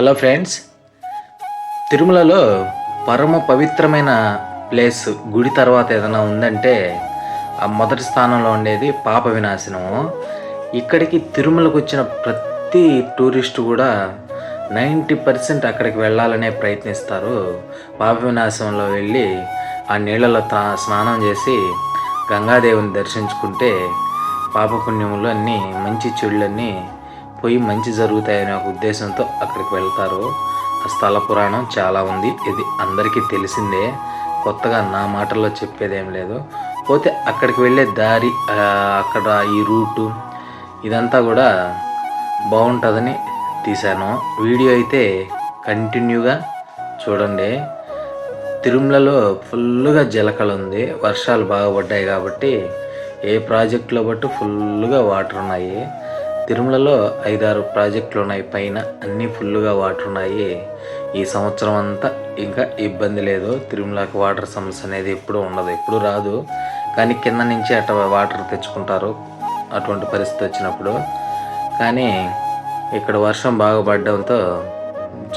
Hello friends. తిరుమలలో పరమ పవిత్రమైన ప్లేస్ గుడి తర్వాత ఏదైనా ఉందంటే ఆ మొదటి స్థానంలో ఉండేది పాప వినాశనము ఇక్కడికి తిరుమలకు వచ్చిన ప్రతి టూరిస్ట్ కూడా నైంటీ పర్సెంట్ అక్కడికి వెళ్ళాలనే ప్రయత్నిస్తారు. పాప వినాశనంలో వెళ్ళి ఆ నీళ్ళలో తా- స్నానం చేసి గంగాదేవిని దర్శించుకుంటే పాపపుణ్యములు అన్నీ మంచి చెడులన్నీ పోయి మంచి జరుగుతాయనే ఒక ఉద్దేశంతో అక్కడికి వెళ్తారు. ఆ స్థల పురాణం చాలా ఉంది. ఇది అందరికీ తెలిసిందే. కొత్తగా నా మాటల్లో చెప్పేదేం లేదు. పోతే అక్కడికి వెళ్ళే దారి అక్కడ ఈ రూటు ఇదంతా కూడా బాగుంటుందని తీశాను. వీడియో అయితే కంటిన్యూగా చూడండి. తిరుమలలో ఫుల్గా జలకళ ఉంది. వర్షాలు బాగా పడ్డాయి కాబట్టి ఏ ప్రాజెక్టులో బట్టి ఫుల్గా వాటర్ ఉన్నాయి. తిరుమలలో ఐదారు ప్రాజెక్టులు ఉన్నాయి పైన అన్నీ ఫుల్గా వాటర్ ఉన్నాయి. ఈ సంవత్సరం అంతా ఇంకా ఇబ్బంది లేదు. తిరుమలకి వాటర్ సమస్య అనేది ఎప్పుడూ ఉండదు ఎప్పుడు రాదు. కానీ కింద నుంచి అట వాటర్ తెచ్చుకుంటారు. అటువంటి పరిస్థితి వచ్చినప్పుడు. కానీ ఇక్కడ వర్షం బాగా పడడంతో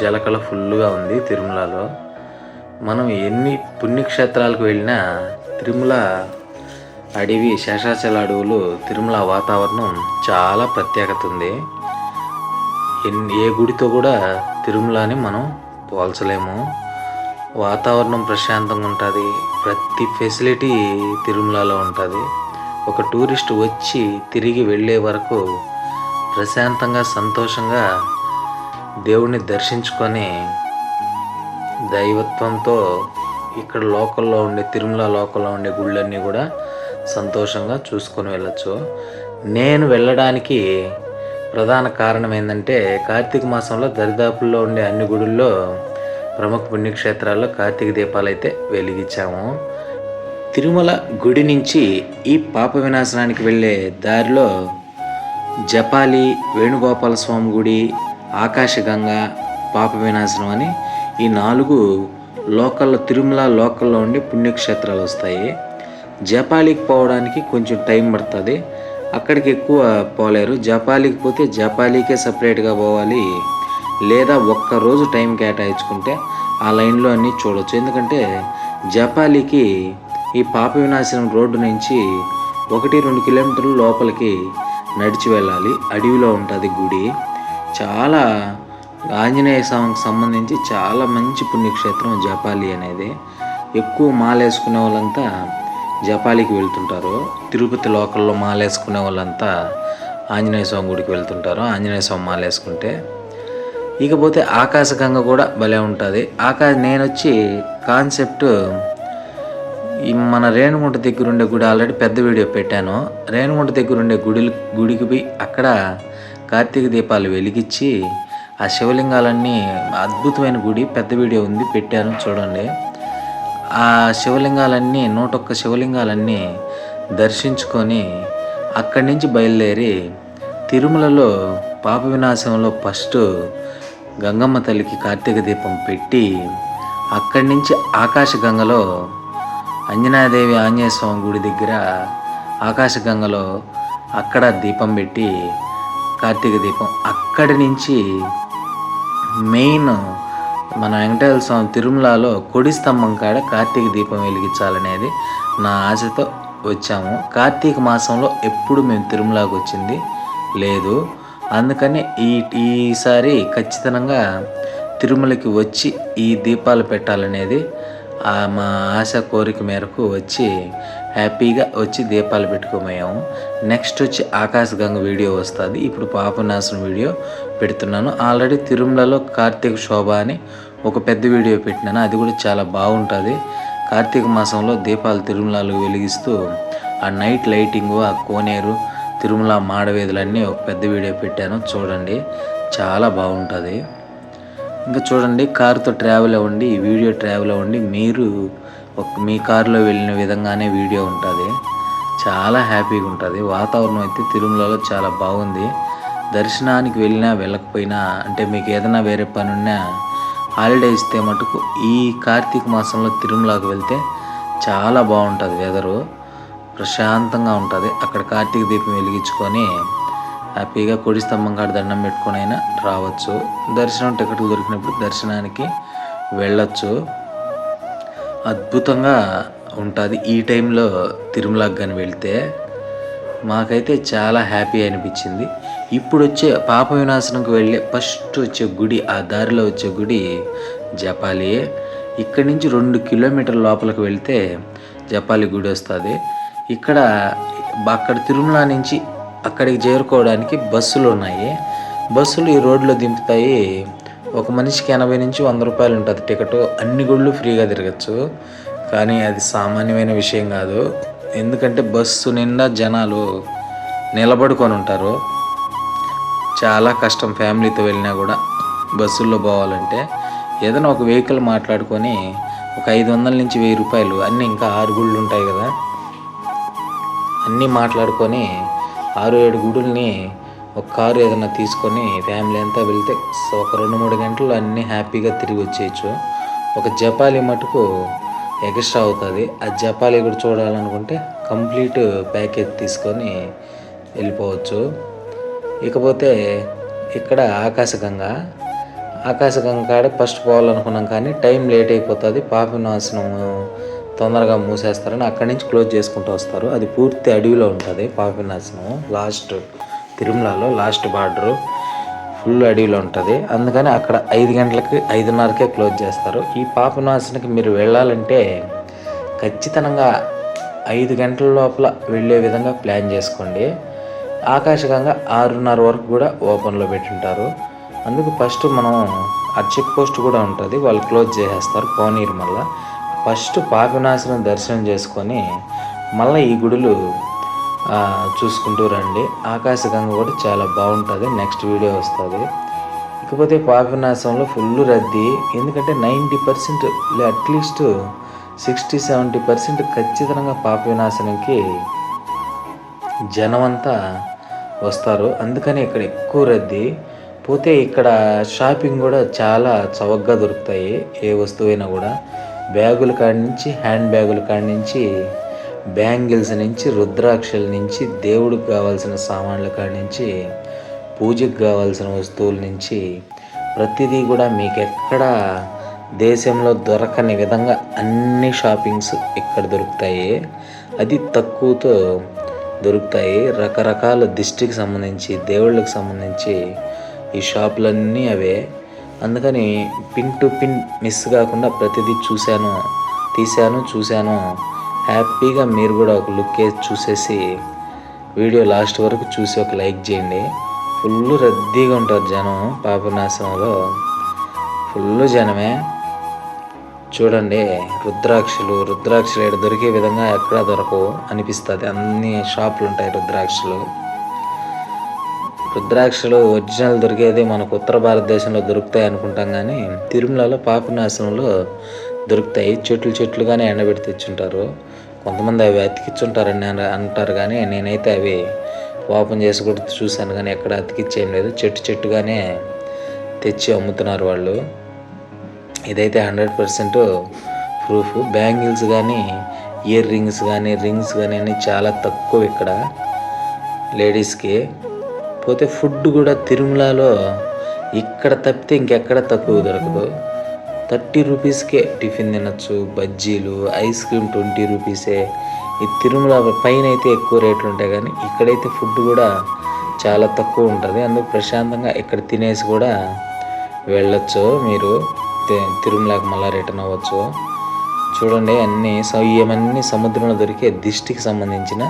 జలకళ ఫుల్గా ఉంది తిరుమలలో. మనం ఎన్ని పుణ్యక్షేత్రాలకు వెళ్ళినా తిరుమల అడవి శేషాచల అడవులు తిరుమల వాతావరణం చాలా ప్రత్యేకత ఉంది ఏ గుడితో కూడా తిరుమలని మనం పోల్చలేము. వాతావరణం ప్రశాంతంగా ఉంటుంది. ప్రతి ఫెసిలిటీ తిరుమలలో ఉంటుంది. ఒక టూరిస్ట్ వచ్చి తిరిగి వెళ్ళే వరకు ప్రశాంతంగా సంతోషంగా దేవుణ్ణి దర్శించుకొని దైవత్వంతో ఇక్కడ లోకల్లో ఉండే తిరుమల లోకల్లో ఉండే గుళ్ళన్నీ కూడా సంతోషంగా చూసుకొని వెళ్ళచ్చు. నేను వెళ్ళడానికి ప్రధాన కారణం ఏంటంటే కార్తీక మాసంలో దరిదాపుల్లో ఉండే అన్ని గుడుల్లో ప్రముఖ పుణ్యక్షేత్రాల్లో కార్తీక దీపాలు అయితే వెలిగించాము. తిరుమల గుడి నుంచి ఈ పాప వినాశనానికి వెళ్ళే దారిలో జపాలి వేణుగోపాల స్వామి గుడి ఆకాశగంగ పాప వినాశనం అని ఈ నాలుగు లోకల్లో తిరుమల లోకల్లో ఉండి పుణ్యక్షేత్రాలు వస్తాయి. జపాలికి పోవడానికి కొంచెం టైం పడుతుంది. అక్కడికి ఎక్కువ పోలేరు. జపాలికి పోతే జపాలికే సపరేట్గా పోవాలి. లేదా ఒక్క రోజు టైం కేటాయించుకుంటే ఆ లైన్లో అన్నీ చూడొచ్చు. ఎందుకంటే జపాలికి ఈ పాప వినాశనం రోడ్డు నుంచి ఒకటి రెండు కిలోమీటర్ల లోపలికి నడిచి వెళ్ళాలి. అడవిలో ఉంటుంది గుడి. చాలా ఆంజనేయ స్వామికి సంబంధించి చాలా మంచి పుణ్యక్షేత్రం జపాలి అనేది. ఎక్కువ మాలేసుకునే వాళ్ళంతా జపాలికి వెళ్తుంటారు. తిరుపతి లోకల్లో మాలేసుకునే వాళ్ళంతా ఆంజనేయ స్వామి గుడికి వెళ్తుంటారు. ఆంజనేయ స్వామి మాలేసుకుంటే ఇకపోతే ఆకాశగంగ కూడా భలే ఉంటుంది. ఆకాశ నేను వచ్చి కాన్సెప్ట్ ఈ మన రేణుగుంట దగ్గర ఉండే గుడి ఆల్రెడీ పెద్ద వీడియో పెట్టాను. రేణుగుంట దగ్గర ఉండే గుడి గుడికి పోయి అక్కడ కార్తీక దీపాలు వెలిగించి ఆ శివలింగాలన్నీ అద్భుతమైన గుడి పెద్ద వీడియో ఉంది పెట్టాను చూడండి. ఆ శివలింగాలన్నీ నూటొక్క శివలింగాలన్నీ దర్శించుకొని అక్కడి నుంచి బయలుదేరి తిరుమలలో పాప వినాశంలో ఫస్ట్ గంగమ్మ తల్లికి కార్తీక దీపం పెట్టి అక్కడి నుంచి ఆకాశగంగలో అంజనాదేవి ఆంజనేయ స్వామి గుడి దగ్గర ఆకాశగంగలో అక్కడ దీపం పెట్టి కార్తీక దీపం అక్కడి నుంచి మెయిన్ మన వెంకటేశ్వర స్వామి తిరుమలలో కొడి స్తంభం కాడ కార్తీక దీపం వెలిగించాలనేది నా ఆశతో వచ్చాము. కార్తీక మాసంలో ఎప్పుడు మేము తిరుమలకు వచ్చింది లేదు. అందుకని ఈ ఈసారి ఖచ్చితంగా తిరుమలకి వచ్చి ఈ దీపాలు పెట్టాలనేది మా ఆశ కోరిక మేరకు వచ్చి హ్యాపీగా వచ్చి దీపాలు పెట్టుకోమయ్యాము నెక్స్ట్ వచ్చి ఆకాశగంగ వీడియో వస్తుంది. ఇప్పుడు పాపనాశనం వీడియో పెడుతున్నాను. ఆల్రెడీ తిరుమలలో కార్తీక శోభ అని ఒక పెద్ద వీడియో పెట్టినాను. అది కూడా చాలా బాగుంటుంది. కార్తీక మాసంలో దీపాలు తిరుమలలు వెలిగిస్తూ ఆ నైట్ లైటింగ్ ఆ కోనేరు తిరుమల మాడవేదులన్నీ ఒక పెద్ద వీడియో పెట్టాను. చూడండి చాలా బాగుంటుంది. ఇంకా చూడండి కారుతో ట్రావెల్ అవ్వండి ఈ వీడియో ట్రావెల్ అవ్వండి మీరు ఒక మీ కారులో వెళ్ళిన విధంగానే వీడియో ఉంటుంది. చాలా హ్యాపీగా ఉంటుంది. వాతావరణం అయితే తిరుమలలో చాలా బాగుంది. దర్శనానికి వెళ్ళినా వెళ్ళకపోయినా అంటే మీకు ఏదైనా వేరే పని ఉన్నా హాలిడే ఇస్తే మటుకు ఈ కార్తీక మాసంలో తిరుమలకు వెళ్తే చాలా బాగుంటుంది వెదరు ప్రశాంతంగా ఉంటుంది. అక్కడ కార్తీక దీపం వెలిగించుకొని హ్యాపీగా కొడి స్తంభం కాడ దండం పెట్టుకొని అయినా రావచ్చు. దర్శనం టికెట్లు దొరికినప్పుడు దర్శనానికి వెళ్ళచ్చు. అద్భుతంగా ఉంటుంది ఈ టైంలో తిరుమలకి కానీ వెళ్తే. మాకైతే చాలా హ్యాపీ అనిపించింది. ఇప్పుడు వచ్చే పాప వినాశనంకు వెళ్ళే ఫస్ట్ వచ్చే గుడి ఆ దారిలో వచ్చే గుడి జపాలి. ఇక్కడి నుంచి రెండు కిలోమీటర్ల లోపలికి వెళ్తే జపాలి గుడి వస్తుంది. ఇక్కడ అక్కడ తిరుమల నుంచి అక్కడికి చేరుకోవడానికి బస్సులు ఉన్నాయి. బస్సులు ఈ రోడ్లో దింపుతాయి. ఒక మనిషికి ఎనభై నుంచి వంద రూపాయలు ఉంటుంది టికెట్. అన్ని గుళ్ళు ఫ్రీగా తిరగచ్చు. కానీ అది సామాన్యమైన విషయం కాదు. ఎందుకంటే బస్సు నిండా జనాలు నిలబడుకొని ఉంటారు. చాలా కష్టం ఫ్యామిలీతో వెళ్ళినా కూడా బస్సుల్లో పోవాలంటే ఏదైనా ఒక వెహికల్ మాట్లాడుకొని ఒక ఐదు వందల నుంచి వెయ్యి రూపాయలు అన్నీ ఇంకా ఆరు గుళ్ళు ఉంటాయి కదా. అన్నీ మాట్లాడుకొని ఆరు ఏడు గుడుల్ని ఒక కారు ఏదైనా తీసుకొని ఫ్యామిలీ అంతా వెళ్తే ఒక రెండు మూడు గంటలు అన్నీ హ్యాపీగా తిరిగి వచ్చేయచ్చు. ఒక జపాలి మటుకు ఎక్స్ట్రా అవుతుంది. ఆ జపాలి కూడా చూడాలనుకుంటే కంప్లీట్ ప్యాకేజ్ తీసుకొని వెళ్ళిపోవచ్చు. ఇకపోతే ఇక్కడ ఆకాశగంగా. ఆకాశగంగ కాడ ఫస్ట్ పోవాలనుకున్నాం కానీ టైం లేట్ అయిపోతుంది. పాపినాశనం తొందరగా మూసేస్తారని అక్కడి నుంచి క్లోజ్ చేసుకుంటూ వస్తారు. అది పూర్తి అడవిలో ఉంటుంది పాపినాశనం లాస్ట్ తిరుమలలో లాస్ట్ బార్డరు ఫుల్ అడవిలో ఉంటుంది. అందుకని అక్కడ ఐదు గంటలకి ఐదున్నరకే క్లోజ్ చేస్తారు. ఈ పాపనాశనకి మీరు వెళ్ళాలంటే ఖచ్చితంగా ఐదు గంటల లోపల వెళ్ళే విధంగా ప్లాన్ చేసుకోండి. ఆకాశగంగా ఆరున్నర వరకు కూడా ఓపెన్లో పెట్టుంటారు. అందుకు ఫస్ట్ మనం ఆ చెక్ పోస్ట్ కూడా ఉంటుంది. వాళ్ళు క్లోజ్ చేసేస్తారు కోనీరు మళ్ళీ ఫస్ట్ పాపినాశనం దర్శనం చేసుకొని మళ్ళీ ఈ గుడులు చూసుకుంటూ రండి. ఆకాశగంగ కూడా చాలా బాగుంటుంది. నెక్స్ట్ వీడియో వస్తుంది. ఇకపోతే పాపినాశంలో ఫుల్ రద్దీ. ఎందుకంటే ninety percent at least sixty seventy percent ఖచ్చితంగా పాప వినాశనంకి జనమంతా వస్తారు. అందుకని ఇక్కడ ఎక్కువ రద్దీ. పోతే ఇక్కడ షాపింగ్ కూడా చాలా చవకగా దొరుకుతాయి. ఏ వస్తువైనా కూడా. బ్యాగుల కాడి నుంచి హ్యాండ్ బ్యాగుల కాడి నుంచి బ్యాంగిల్స్ నుంచి రుద్రాక్షల నుంచి దేవుడికి కావాల్సిన సామాన్ల కాడి నుంచి పూజకు కావాల్సిన వస్తువుల నుంచి ప్రతిదీ కూడా మీకు ఎక్కడ దేశంలో దొరకని విధంగా అన్ని షాపింగ్స్ ఇక్కడ దొరుకుతాయి. అది తక్కువతో దొరుకుతాయి. రకరకాల దిష్టికి సంబంధించి దేవుళ్ళకి సంబంధించి ఈ షాపులన్నీ అవే. అందుకని పిన్ టు పిన్ మిస్ కాకుండా ప్రతిదీ చూశాను తీశాను చూశాను. హ్యాపీగా మీరు కూడా ఒక లుక్ వేసి చూసేసి వీడియో లాస్ట్ వరకు చూసి ఒక లైక్ చేయండి. ఫుల్ రద్దీగా ఉంటారు జనం పాపనాశనంలో ఫుల్ జనమే. చూడండి రుద్రాక్షలు రుద్రాక్షలు ఇక్కడ దొరికే విధంగా ఎక్కడ దొరకవు అనిపిస్తుంది. అన్ని షాపులు ఉంటాయి రుద్రాక్షలు. రుద్రాక్షలు ఒరిజినల్ దొరికేది మనకు ఉత్తర భారతదేశంలో దొరుకుతాయి అనుకుంటాం కానీ తిరుమలలో పాపనాశనంలో దొరుకుతాయి. చెట్లు చెట్లుగానే ఎండబెట్టి తెచ్చుంటారు. కొంతమంది అవి అతికిచ్చుంటారని అంటారు కానీ నేనైతే అవి ఓపెన్ చేసి కూడా చూశాను కానీ ఎక్కడ అతికిచ్చేయం లేదు. చెట్టు చెట్టుగానే తెచ్చి అమ్ముతున్నారు వాళ్ళు. ఇదైతే హండ్రెడ్ పర్సెంట్ ప్రూఫ్ బ్యాంగిల్స్ కానీ ఇయర్ రింగ్స్ కానీ రింగ్స్ కానీ అన్నీ చాలా తక్కువ ఇక్కడ లేడీస్కి పోతే ఫుడ్ కూడా తిరుమలలో ఇక్కడ తప్పితే ఇంకెక్కడ తక్కువ దొరకదు. థర్టీ రూపీస్కే టిఫిన్ తినచ్చు బజ్జీలు ఐస్ క్రీమ్ ట్వంటీ రూపీసే ఈ తిరుమల పైన అయితే ఎక్కువ రేట్లు ఉంటాయి కానీ ఇక్కడైతే ఫుడ్ కూడా చాలా తక్కువ ఉంటుంది. అందుకు ప్రశాంతంగా ఇక్కడ తినేసి కూడా వెళ్ళొచ్చు మీరు. తిరుమలకి మళ్ళీ రిటర్న్ అవ్వచ్చు. చూడండి అన్నీ ఇవన్నీ సముద్రంలో దొరికే దిష్టికి సంబంధించిన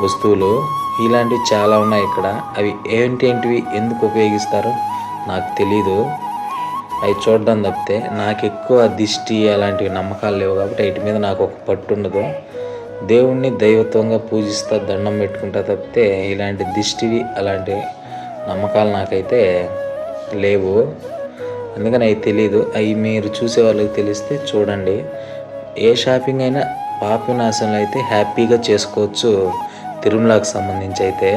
వస్తువులు. ఇలాంటివి చాలా ఉన్నాయి ఇక్కడ. అవి ఏంటి ఏంటివి ఎందుకు ఉపయోగిస్తారో నాకు తెలీదు. అవి చూడడం తప్పితే నాకు ఎక్కువ దిష్టి అలాంటివి నమ్మకాలు లేవు కాబట్టి వీటి మీద నాకు ఒక పట్టు ఉండదు. దేవుణ్ణి దైవత్వంగా పూజిస్తా దండం పెట్టుకుంటా తప్పితే ఇలాంటి దిష్టివి అలాంటి నమ్మకాలు నాకైతే లేవు. అందుకని అవి తెలియదు అవి మీరు చూసే వాళ్ళకి తెలిస్తే చూడండి. ఏ షాపింగ్ అయినా పాపినాశనలు అయితే హ్యాపీగా చేసుకోవచ్చు. తిరుమలకి సంబంధించి అయితే.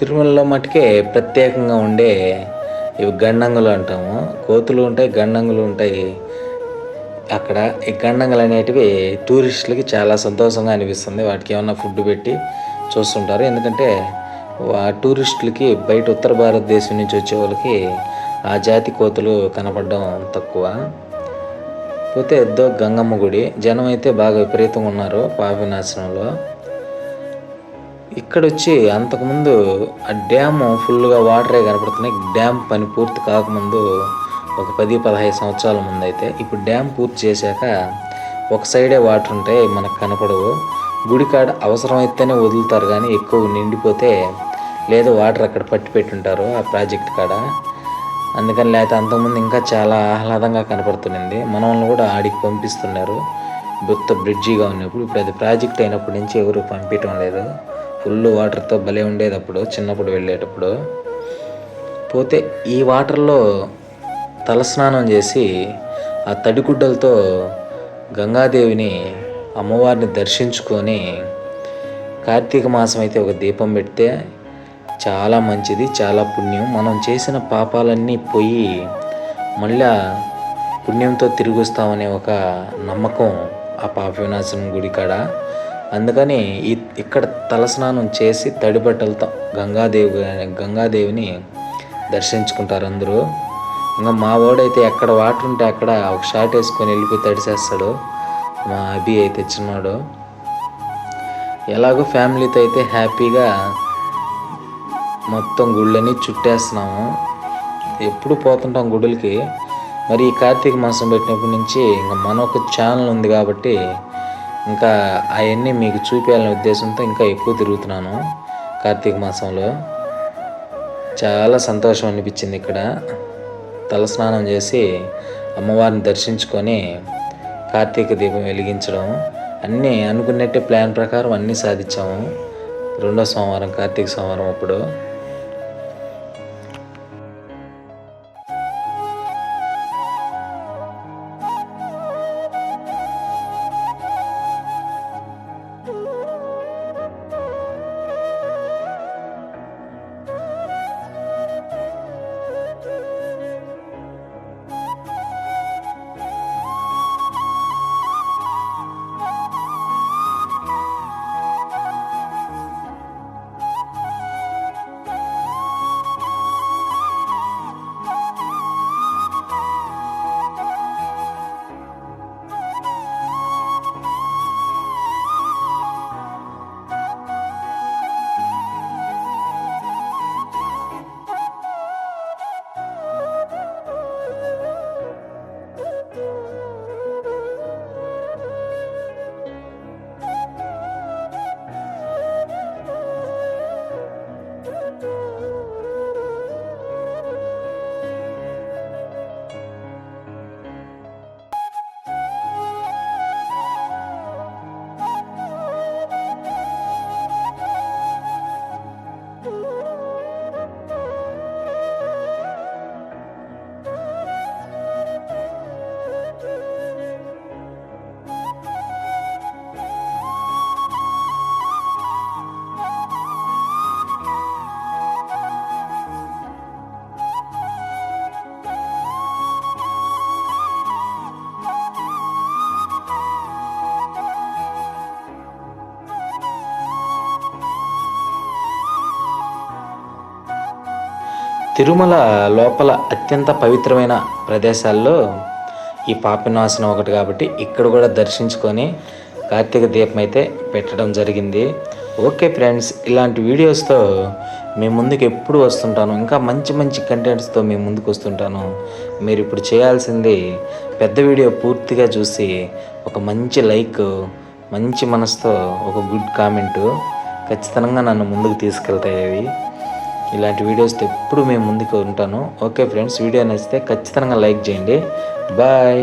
తిరుమలలో మటుకే ప్రత్యేకంగా ఉండే ఇవి గండంగులు అంటాము. కోతులు ఉంటాయి గండంగులు ఉంటాయి. అక్కడ ఈ గండంగులు అనేటివి టూరిస్టులకి చాలా సంతోషంగా అనిపిస్తుంది. వాటికి ఏమన్నా ఫుడ్ పెట్టి చూస్తుంటారు. ఎందుకంటే ఆ టూరిస్టులకి బయట ఉత్తర భారతదేశం నుంచి వచ్చే వాళ్ళకి ఆ జాతి కోతులు కనపడడం తక్కువ. పోతే ఎద్దో గంగమ్మ గుడి. జనం అయితే బాగా విపరీతంగా ఉన్నారు. పాపినాశనంలో ఇక్కడ వచ్చి అంతకుముందు ఆ డ్యామ్ ఫుల్గా వాటరే కనపడుతున్నాయి. డ్యామ్ పని పూర్తి కాకముందు ఒక పది పదహైదు సంవత్సరాల ముందు అయితే ఇప్పుడు డ్యామ్ పూర్తి చేశాక ఒక సైడే వాటర్ ఉంటాయి మనకు కనపడవు. గుడి కాడ అవసరమైతేనే వదులుతారు కానీ ఎక్కువ నిండిపోతే లేదు వాటర్ అక్కడ పట్టి పెట్టుంటారు ఆ ప్రాజెక్ట్ కాడ. అందుకని లేకపోతే అంతకుముందు ఇంకా చాలా ఆహ్లాదంగా కనపడుతుంది మనల్ని కూడా ఆడికి పంపిస్తున్నారు. బొత్త బ్రిడ్జిగా ఉన్నప్పుడు. ఇప్పుడు అది ప్రాజెక్ట్ అయినప్పటి నుంచి ఎవరు పంపించడం లేదు. ఫుల్ వాటర్తో భలే ఉండేది అప్పుడు చిన్నప్పుడు వెళ్ళేటప్పుడు. పోతే ఈ వాటర్లో తలస్నానం చేసి ఆ తడిగుడ్డలతో గంగాదేవిని అమ్మవారిని దర్శించుకొని కార్తీక మాసం అయితే ఒక దీపం పెడితే చాలా మంచిది చాలా పుణ్యం. మనం చేసిన పాపాలన్నీ పోయి మళ్ళా పుణ్యంతో తిరిగి వస్తామనే ఒక నమ్మకం ఆ పాప వినాశనం గుడి కాడ. అందుకని ఈ ఇక్కడ తలస్నానం చేసి తడి బట్టలతో గంగాదేవి గంగాదేవిని దర్శించుకుంటారు అందరూ. ఇంకా మా వాడైతే ఎక్కడ వాటర్ ఉంటే అక్కడ ఒక షార్ట్ వేసుకొని వెళ్ళిపోయి తడిసేస్తాడు మా అభి అయితే చిన్నాడు ఎలాగో ఫ్యామిలీతో అయితే హ్యాపీగా మొత్తం గుళ్ళని చుట్టేస్తున్నాము. ఎప్పుడు పోతుంటాం గుడులకి. మరి ఈ కార్తీక మాసం పెట్టినప్పటి నుంచి ఇంకా మన ఒక ఛానల్ ఉంది కాబట్టి ఇంకా అవన్నీ మీకు చూపించాలనే ఉద్దేశంతో ఇంకా ఎక్కువ తిరుగుతున్నాను కార్తీక మాసంలో. చాలా సంతోషం అనిపించింది ఇక్కడ. తలస్నానం చేసి అమ్మవారిని దర్శించుకొని కార్తీక దీపం వెలిగించడం. అన్నీ అనుకున్నట్టే ప్లాన్ ప్రకారం అన్నీ సాధించాము. రెండో సోమవారం కార్తీక సోమవారం అప్పుడు. తిరుమల లోపల అత్యంత పవిత్రమైన ప్రదేశాల్లో ఈ పాపినాశనం ఒకటి కాబట్టి ఇక్కడ కూడా దర్శించుకొని కార్తీక దీపం అయితే పెట్టడం జరిగింది. ఓకే ఫ్రెండ్స్ ఇలాంటి వీడియోస్తో మీ ముందుకు ఎప్పుడు వస్తుంటాను. ఇంకా మంచి మంచి కంటెంట్స్తో మీ ముందుకు వస్తుంటాను. మీరు ఇప్పుడు చేయాల్సింది పెద్ద వీడియో పూర్తిగా చూసి ఒక మంచి లైక్ మంచి మనసుతో ఒక గుడ్ కామెంటు ఖచ్చితంగా నన్ను ముందుకు తీసుకెళ్తాయి అవి. ఇలాంటి వీడియోస్ ఎప్పుడు మేము ముందుకు ఉంటాను. ఓకే ఫ్రెండ్స్ వీడియో నచ్చితే ఖచ్చితంగా లైక్ చేయండి. బాయ్